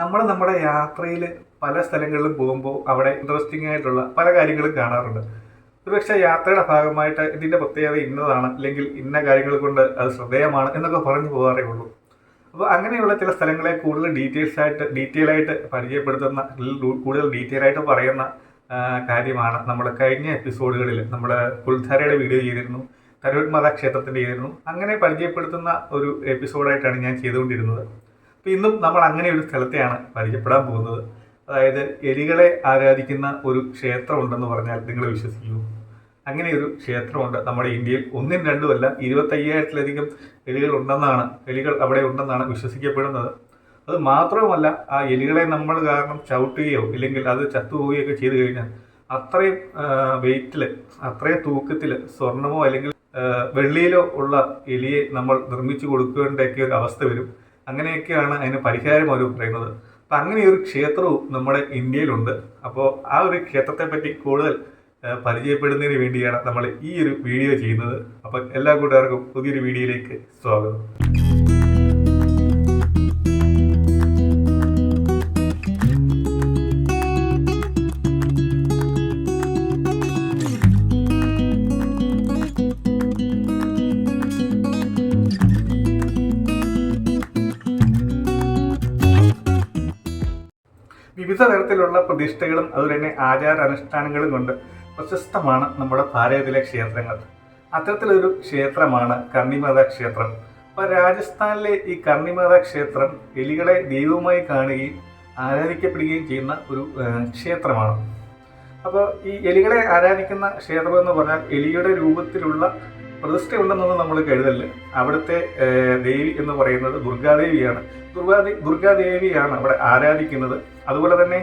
നമ്മൾ നമ്മുടെ യാത്രയിൽ പല സ്ഥലങ്ങളിലും പോകുമ്പോൾ അവിടെ ഇൻട്രസ്റ്റിംഗ് ആയിട്ടുള്ള പല കാര്യങ്ങളും കാണാറുണ്ട്. ഒരുപക്ഷെ യാത്രയുടെ ഭാഗമായിട്ട് ഇതിന്റെ പ്രത്യേകത ഇന്നതാണ് അല്ലെങ്കിൽ ഇന്ന കാര്യങ്ങൾ കൊണ്ട് അത് ശ്രദ്ധേയമാണ് എന്നൊക്കെ പറഞ്ഞു പോകാറേ ഉള്ളൂ. അപ്പോൾ അങ്ങനെയുള്ള ചില സ്ഥലങ്ങളെ കൂടുതൽ ഡീറ്റെയിൽസ് ആയിട്ട് ഡീറ്റെയിൽ ആയിട്ട് പരിചയപ്പെടുത്തുന്ന കൂടുതൽ ഡീറ്റെയിൽ ആയിട്ട് പറയുന്ന കാര്യമാണ് നമ്മൾ കഴിഞ്ഞ എപ്പിസോഡുകളിൽ നമ്മൾ കുൽധാരയുടെ വീഡിയോ ചെയ്തിരുന്നു തരൂർ മാതാ ക്ഷേത്രത്തിന്റെ ചെയ്തിരുന്നു. അങ്ങനെ പരിചയപ്പെടുത്തുന്ന ഒരു എപ്പിസോഡായിട്ടാണ് ഞാൻ ചെയ്തുകൊണ്ടിരുന്നത്. അപ്പോൾ ഇന്നും നമ്മൾ അങ്ങനെ ഒരു സ്ഥലത്തെയാണ് പരിചയപ്പെടാൻ പോകുന്നത്. അതായത് എലികളെ ആരാധിക്കുന്ന ഒരു ക്ഷേത്രം ഉണ്ടെന്ന് പറഞ്ഞാൽ നിങ്ങൾ വിശ്വസിക്കൂ അങ്ങനെ ഒരു ക്ഷേത്രമുണ്ട് നമ്മുടെ ഇന്ത്യയിൽ. ഒന്നും രണ്ടുമല്ല ഇരുപത്തയ്യായിരത്തിലധികം എലികൾ ഉണ്ടെന്നാണ് എലികൾ അവിടെ ഉണ്ടെന്നാണ് വിശ്വസിക്കപ്പെടുന്നത്. അത് മാത്രവുമല്ല ആ എലികളെ നമ്മൾ കാരണം ചവിട്ടുകയോ ഇല്ലെങ്കിൽ അത് ചത്തുപോവുകയോ ഒക്കെ ചെയ്തു കഴിഞ്ഞാൽ അത്രയും വെയിറ്റിൽ അത്രയും തൂക്കത്തിൽ സ്വർണമോ അല്ലെങ്കിൽ വെള്ളിയിലോ ഉള്ള എലിയെ നമ്മൾ നിർമ്മിച്ചു കൊടുക്കേണ്ടൊക്കെ ഒരു അവസ്ഥ വരും. അങ്ങനെയൊക്കെയാണ് അതിന് പരിഹാരം അവർ പറയുന്നത്. അപ്പം അങ്ങനെ ഒരു ക്ഷേത്രവും നമ്മുടെ ഇന്ത്യയിലുണ്ട്. അപ്പോൾ ആ ഒരു ക്ഷേത്രത്തെ പറ്റി കൂടുതൽ പരിചയപ്പെടുന്നതിന് വേണ്ടിയാണ് നമ്മൾ ഈ ഒരു വീഡിയോ ചെയ്യുന്നത്. അപ്പം എല്ലാ കൂട്ടുകാർക്കും പുതിയൊരു വീഡിയോയിലേക്ക് സ്വാഗതം. വിവിധ തരത്തിലുള്ള പ്രതിഷ്ഠകളും അതുപോലെ തന്നെ ആചാര അനുഷ്ഠാനങ്ങളും കൊണ്ട് പ്രശസ്തമാണ് നമ്മുടെ ഭാരതത്തിലെ ക്ഷേത്രങ്ങൾ. അത്തരത്തിലൊരു ക്ഷേത്രമാണ് കർണിമാത ക്ഷേത്രം. അപ്പോൾ രാജസ്ഥാനിലെ ഈ കർണിമാത ക്ഷേത്രം എലികളെ ദൈവമായി കാണുകയും ആരാധിക്കപ്പെടുകയും ചെയ്യുന്ന ഒരു ക്ഷേത്രമാണ്. അപ്പോൾ ഈ എലികളെ ആരാധിക്കുന്ന ക്ഷേത്രം എന്ന് പറഞ്ഞാൽ എലിയുടെ രൂപത്തിലുള്ള പ്രതിഷ്ഠ ഉണ്ടെന്നൊന്നും നമ്മൾ കരുതല്ല അവിടുത്തെ ദേവി എന്ന് പറയുന്നത് ദുർഗാദേവിയാണ്. ദുർഗാദേ ദുർഗാദേവിയാണ് അവിടെ ആരാധിക്കുന്നത്. അതുപോലെ തന്നെ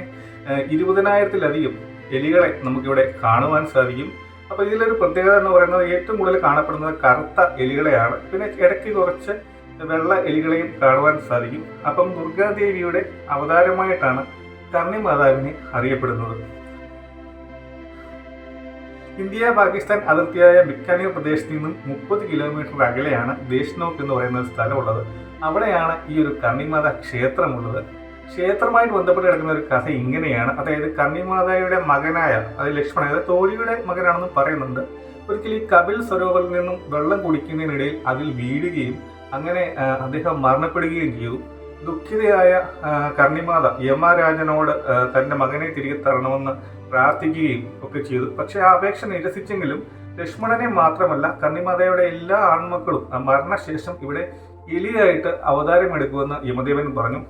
ഇരുപതിനായിരത്തിലധികം എലികളെ നമുക്കിവിടെ കാണുവാൻ സാധിക്കും. അപ്പോൾ ഇതിലൊരു പ്രത്യേകത എന്ന് പറയുന്നത് ഏറ്റവും കൂടുതൽ കാണപ്പെടുന്നത് കറുത്ത എലികളെയാണ്. പിന്നെ ഇടയ്ക്ക് കുറച്ച് വെള്ള എലികളെയും കാണുവാൻ സാധിക്കും. അപ്പം ദുർഗാദേവിയുടെ അവതാരമായിട്ടാണ് കർണി മാതാവിനെ അറിയപ്പെടുന്നത്. ഇന്ത്യ പാകിസ്ഥാൻ അതിർത്തിയായ ബിക്കാനീർ പ്രദേശത്ത് നിന്നും മുപ്പത് കിലോമീറ്റർ അകലെയാണ് ദേശ്നോക്ക് എന്ന് പറയുന്ന സ്ഥലമുള്ളത്. അവിടെയാണ് ഈ ഒരു കണ്ണിമാത ക്ഷേത്രമുള്ളത്. ക്ഷേത്രമായിട്ട് ബന്ധപ്പെട്ട് കിടക്കുന്ന ഒരു കഥ ഇങ്ങനെയാണ്. അതായത് കണ്ണിമാതായുടെ മകനായ അതായത് ലക്ഷ്മണൻ അതായത് തോഴിയുടെ മകനാണെന്ന് പറയുന്നുണ്ട്. ഒരിക്കൽ ഈ കപിൽ സരോവറിൽ നിന്നും വെള്ളം കുടിക്കുന്നതിനിടയിൽ അതിൽ വീഴുകയും അങ്ങനെ അദ്ദേഹം മരണപ്പെടുകയും ചെയ്തു. ദുഃഖിതയായ കർണിമാത യമരാജനോട് തന്റെ മകനെ തിരികെ തരണമെന്ന് പ്രാർത്ഥിക്കുകയും ഒക്കെ ചെയ്തു. പക്ഷെ ആ അപേക്ഷ നിരസിച്ചെങ്കിലും ലക്ഷ്മണനെ മാത്രമല്ല കർണിമാതയുടെ എല്ലാ ആൺമക്കളും മരണശേഷം ഇവിടെ എലിയായിട്ട് അവതാരമെടുക്കുമെന്ന് യമദേവൻ പറഞ്ഞു.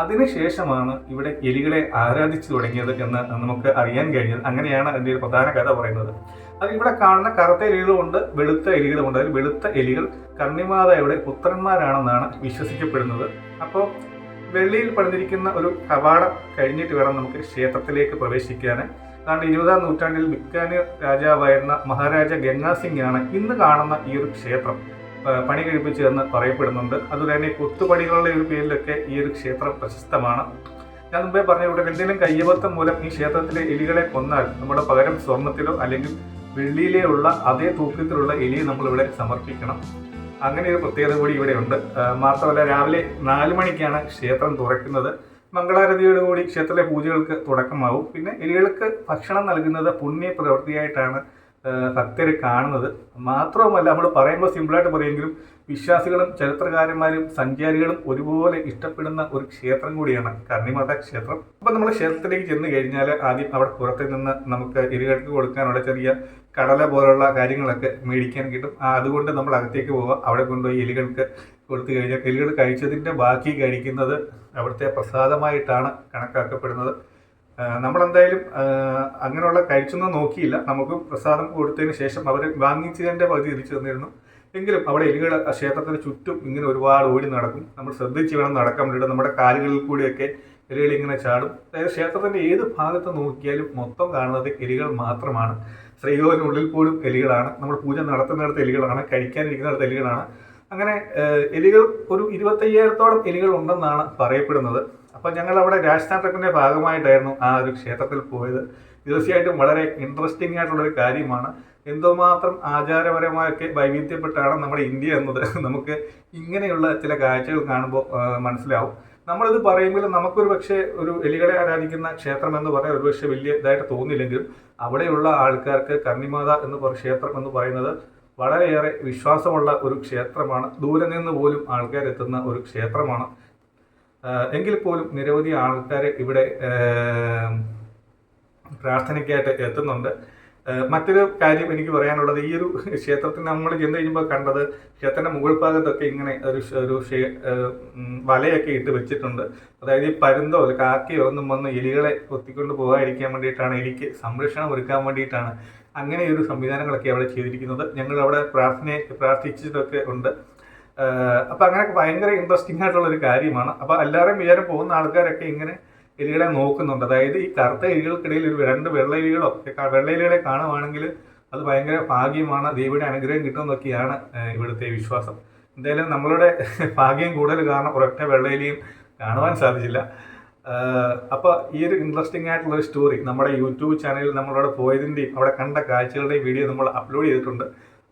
അതിനുശേഷമാണ് ഇവിടെ എലികളെ ആരാധിച്ചു തുടങ്ങിയത് എന്ന് നമുക്ക് അറിയാൻ കഴിഞ്ഞത്. അങ്ങനെയാണ് അതിന്റെ ഒരു പ്രധാന കഥ പറയുന്നത്. അത് ഇവിടെ കാണുന്ന കറുത്ത എലികളുമുണ്ട് വെളുത്ത എലികളുമുണ്ട്. അതിൽ വെളുത്ത എലികൾ കണ്ണിമാതയുടെ പുത്രന്മാരാണെന്നാണ് വിശ്വസിക്കപ്പെടുന്നത്. അപ്പോൾ വെള്ളിയിൽ പണിതിരിക്കുന്ന ഒരു കവാടം കഴിഞ്ഞിട്ട് വേണം നമുക്ക് ക്ഷേത്രത്തിലേക്ക് പ്രവേശിക്കാൻ അതാണ്ട് ഇരുപതാം നൂറ്റാണ്ടിൽ ബിക്കാനീർ രാജാവായിരുന്ന മഹാരാജ ഗംഗാ സിംഗ് ആണ് ഇന്ന് കാണുന്ന ഈ ഒരു ക്ഷേത്രം. ആ, കഴിപ്പിച്ചു എന്ന് പറയപ്പെടുന്നുണ്ട്. അതുപോലെ തന്നെ കൊത്തുപണികളുടെ ഒരു പേരിലൊക്കെ ഈ ഒരു ക്ഷേത്രം പ്രശസ്തമാണ്. ഞാൻ മുമ്പേ പറഞ്ഞ ഇവിടെ എന്തെങ്കിലും കയ്യബദ്ധം മൂലം ഈ ക്ഷേത്രത്തിലെ എലികളെ കൊന്നാൽ നമ്മുടെ പകരം സ്വർണത്തിലോ അല്ലെങ്കിൽ വെള്ളിയിലേ ഉള്ള അതേ തൂക്കത്തിലുള്ള എലിയെ നമ്മളിവിടെ സമർപ്പിക്കണം. അങ്ങനെ ഒരു പ്രത്യേകത കൂടി ഇവിടെ ഉണ്ട്. മാത്രമല്ല രാവിലെ നാല് മണിക്കാണ് ക്ഷേത്രം തുറക്കുന്നത്. മംഗളാരതിയോടുകൂടി ക്ഷേത്രത്തിലെ പൂജകൾക്ക് തുടക്കമാവും. പിന്നെ എലികൾക്ക് ഭക്ഷണം നൽകുന്നത് പുണ്യ പ്രവൃത്തിയായിട്ടാണ് ഭക്തരെ കാണുന്നത്. മാത്രവുമല്ല നമ്മൾ പറയുമ്പോൾ സിമ്പിളായിട്ട് പറയുമെങ്കിലും വിശ്വാസികളും ചരിത്രകാരന്മാരും സഞ്ചാരികളും ഒരുപോലെ ഇഷ്ടപ്പെടുന്ന ഒരു ക്ഷേത്രം കൂടിയാണ് കർണിമാത ക്ഷേത്രം. അപ്പം നമ്മൾ ക്ഷേത്രത്തിലേക്ക് ചെന്ന് കഴിഞ്ഞാൽ ആദ്യം അവിടെ പുറത്ത് നിന്ന് നമുക്ക് ഇരുകൾക്ക് കൊടുക്കാനുള്ള ചെറിയ കടല പോലുള്ള കാര്യങ്ങളൊക്കെ മേടിക്കാൻ കിട്ടും. അതുകൊണ്ട് നമ്മൾ അകത്തേക്ക് പോവുക. അവിടെ കൊണ്ടുപോയി എലികൾക്ക് കൊടുത്തു കഴിഞ്ഞാൽ എലികൾ കഴിച്ചതിന്റെ ബാക്കി കഴിക്കുന്നത് അവിടുത്തെ പ്രസാദമായിട്ടാണ് കണക്കാക്കപ്പെടുന്നത്. നമ്മളെന്തായാലും അങ്ങനെയുള്ള കഴിച്ചൊന്നും നോക്കിയില്ല. നമുക്ക് പ്രസാദം കൊടുത്തതിന് ശേഷം അവർ വാങ്ങിച്ചതിന്റെ പകുതി തിരിച്ചു തന്നിരുന്നു. എങ്കിലും അവിടെ എലികൾ ക്ഷേത്രത്തിന് ചുറ്റും ഇങ്ങനെ ഒരുപാട് ഓടി നടക്കും. നമ്മൾ ശ്രദ്ധിച്ച് വേണം നടക്കാൻ വേണ്ടിയിട്ട് നമ്മുടെ കാലുകളിൽ കൂടിയൊക്കെ എലികൾ ഇങ്ങനെ ചാടും. അതായത് ക്ഷേത്രത്തിന്റെ ഏത് ഭാഗത്ത് നോക്കിയാലും മൊത്തം കാണുന്നത് എലികൾ മാത്രമാണ്. ശ്രീകോവിനുള്ളിൽ പോലും എലികളാണ്. നമ്മൾ പൂജ നടത്തുന്നിടത്ത് എലികളാണ്. കഴിക്കാനിരിക്കുന്നിടത്ത് എലികളാണ്. അങ്ങനെ എലികൾ ഒരു ഇരുപത്തയ്യായിരത്തോളം എലികൾ ഉണ്ടെന്നാണ് പറയപ്പെടുന്നത്. അപ്പം ഞങ്ങൾ അവിടെ രാജസ്ഥാൻ ട്രക്കിന്റെ ഭാഗമായിട്ടായിരുന്നു ആ ഒരു ക്ഷേത്രത്തിൽ പോയത്. തീർച്ചയായിട്ടും വളരെ ഇൻട്രസ്റ്റിംഗ് ആയിട്ടുള്ളൊരു കാര്യമാണ്. എന്തുമാത്രം ആചാരപരമായൊക്കെ വൈവിധ്യപ്പെട്ടാണ് നമ്മുടെ ഇന്ത്യ എന്നത്. നമുക്ക് ഇങ്ങനെയുള്ള ചില കാഴ്ചകൾ കാണുമ്പോൾ മനസ്സിലാവും. നമ്മളിത് പറയുമ്പോൾ നമുക്കൊരു പക്ഷേ ഒരു എലികളെ ആരാധിക്കുന്ന ക്ഷേത്രം എന്ന് പറയാൻ ഒരു പക്ഷേ വലിയ ഇതായിട്ട് തോന്നില്ലെങ്കിലും അവിടെയുള്ള ആൾക്കാർക്ക് കർണിമാത എന്ന് പറ ക്ഷേത്രം എന്ന് പറയുന്നത് വളരെയേറെ വിശ്വാസമുള്ള ഒരു ക്ഷേത്രമാണ്. ദൂരെ നിന്ന് പോലും ആൾക്കാരെത്തുന്ന ഒരു ക്ഷേത്രമാണ്. എങ്കിൽ പോലും നിരവധി ആൾക്കാർ ഇവിടെ പ്രാർത്ഥനയ്ക്കായിട്ട് എത്തുന്നുണ്ട്. മറ്റൊരു കാര്യം എനിക്ക് പറയാനുള്ളത് ഈ ഒരു ക്ഷേത്രത്തിൽ നമ്മൾ ചെന്ന് കഴിയുമ്പോൾ കണ്ടത് ക്ഷേത്രത്തിന്റെ മുകൾ ഭാഗത്തൊക്കെ ഇങ്ങനെ ഒരു ഒരു വലയൊക്കെ ഇട്ട് വെച്ചിട്ടുണ്ട്. അതായത് ഈ പരുന്തോ കാക്കയോ ഒന്നും വന്ന് എലികളെ കൊത്തിക്കൊണ്ട് പോകാതിരിക്കാൻ വേണ്ടിയിട്ടാണ് എലിക്ക് സംരക്ഷണം ഒരുക്കാൻ വേണ്ടിയിട്ടാണ് അങ്ങനെ ഒരു സംവിധാനങ്ങളൊക്കെ അവിടെ ചെയ്തിരിക്കുന്നത്. ഞങ്ങൾ അവിടെ പ്രാർത്ഥന പ്രാർത്ഥിച്ചിട്ടൊക്കെ ഉണ്ട്. അപ്പൊ അങ്ങനെ ഭയങ്കര ഇൻട്രസ്റ്റിംഗ് ആയിട്ടുള്ള ഒരു കാര്യമാണ്. അപ്പൊ എല്ലാവരും വിചാരം പോകുന്ന ആൾക്കാരൊക്കെ ഇങ്ങനെ എലികളെ നോക്കുന്നുണ്ട്. അതായത് ഈ കറുത്ത എലികൾക്കിടയിൽ ഒരു രണ്ട് വെള്ള എലികളോ വെള്ള എലികളെ കാണുവാണെങ്കിൽ അത് ഭയങ്കര ഭാഗ്യമാണ്. ദേവിയുടെ അനുഗ്രഹം കിട്ടുമെന്നൊക്കെയാണ് ഇവിടുത്തെ വിശ്വാസം. എന്തായാലും നമ്മളുടെ ഭാഗ്യം കൂടുതൽ കാരണം ഒരൊറ്റ വെള്ളയിലെയും കാണുവാൻ സാധിച്ചില്ല. അപ്പോൾ അപ്പൊ ഈ ഒരു ഇൻട്രസ്റ്റിംഗ് ആയിട്ടുള്ള ഒരു സ്റ്റോറി നമ്മുടെ യൂട്യൂബ് ചാനലിൽ നമ്മളവിടെ പോയതിന്റെയും അവിടെ കണ്ട കാഴ്ചകളുടെയും വീഡിയോ നമ്മൾ അപ്ലോഡ് ചെയ്തിട്ടുണ്ട്.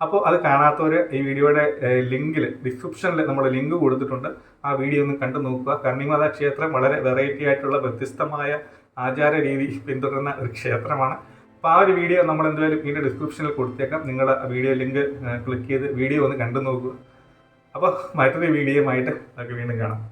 അപ്പോൾ അത് കാണാത്തവർ ഈ വീഡിയോയുടെ ലിങ്കിൽ ഡിസ്ക്രിപ്ഷനിൽ നമ്മൾ ലിങ്ക് കൊടുത്തിട്ടുണ്ട്. ആ വീഡിയോ ഒന്ന് കണ്ടു നോക്കുക. കണ്ണിമാത ക്ഷേത്രം വളരെ വെറൈറ്റി ആയിട്ടുള്ള വ്യത്യസ്തമായ ആചാര രീതി പിന്തുടരുന്ന ഒരു ക്ഷേത്രമാണ്. അപ്പോൾ ആ ഒരു വീഡിയോ നമ്മൾ എന്തായാലും ഇതിന്റെ ഡിസ്ക്രിപ്ഷനിൽ കൊടുത്തേക്കാം. നിങ്ങൾ ആ വീഡിയോ ലിങ്ക് ക്ലിക്ക് ചെയ്ത് വീഡിയോ ഒന്ന് കണ്ടു നോക്കുക. അപ്പോൾ മറ്റൊരു വീഡിയോയുമായിട്ട് നമുക്ക് വീണ്ടും കാണാം.